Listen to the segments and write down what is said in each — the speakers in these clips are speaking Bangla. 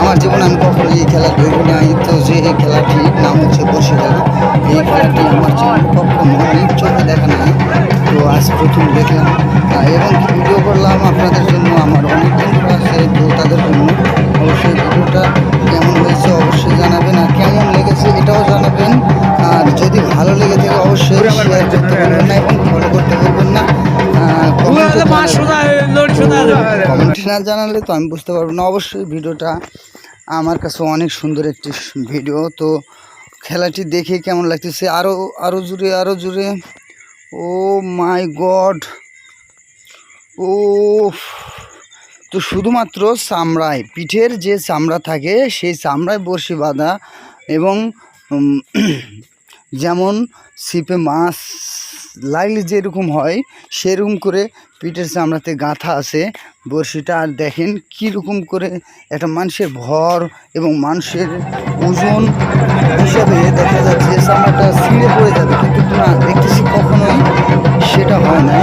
আমার জীবনে আমি কখনো এই খেলা ধরবো নাই তো যে এই খেলাটির নাম হচ্ছে বসে খেলা এই খেলাটি আমার জীবনে কখনো নিজ চোখে দেখা নাই। তো আজ প্রথম দেখলাম। এবং ভিডিও করলাম আপনাদের জন্য আমার অনেক বন্ধুরা আছে তো তাদের জন্য অবশ্যই ভিডিওটা কেমন হয়েছে অবশ্যই জানাবেন আর কেমন লেগেছে এটাও জানাবেন। আর যদি ভালো লেগে থাকে অবশ্যই শেয়ার করতে বলবেন না এবং ফলো করতে পারবেন না। কমেন্টে না জানালে তো আমি বুঝতে পারব না। অবশ্যই ভিডিওটা আমার কাছে অনেক সুন্দর একটি ভিডিও। তো খেলাটি দেখে কেমন লাগতেছে? আরও আরও জুড়ে আরও জুড়ে। ও মাই গড। ও তো শুধুমাত্র চামড়ায় পিঠের যে চামড়া থাকে, সেই চামড়ায় বড়শি বাঁধা এবং যেমন ছিপে মাছ লাগলে যেরকম হয়, সেরকম করে পিঠের চামড়াতে গাঁথা আছে। বড়শিটা আর দেখেন কীরকম করে একটা মানুষের ভর এবং মানুষের ওজন হিসাবে দেখা যাচ্ছে চামড়াটা ছিঁড়ে পড়ে যাবে। কিন্তু না, দেখতেছি কখনোই সেটা হয় না।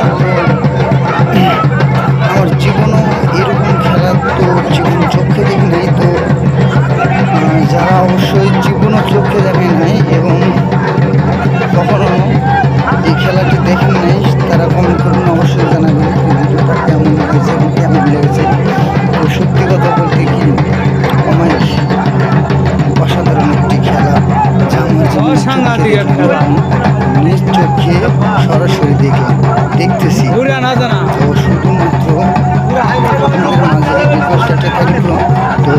আমার জীবনও এরকম খেলা তো জীবন চোখে দেখি নাই তো যারা অবশ্যই জীবনও চোখে দেখে নাই এবং সাংঘাতিক খেলা সরাসরি দেখে দেখতেছি। তো শুধুমাত্র রিকোয়েস্টটা থাকল তো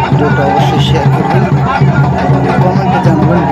ভিডিওটা অবশ্যই শেয়ার করবেন। কমেন্টে জানাবেন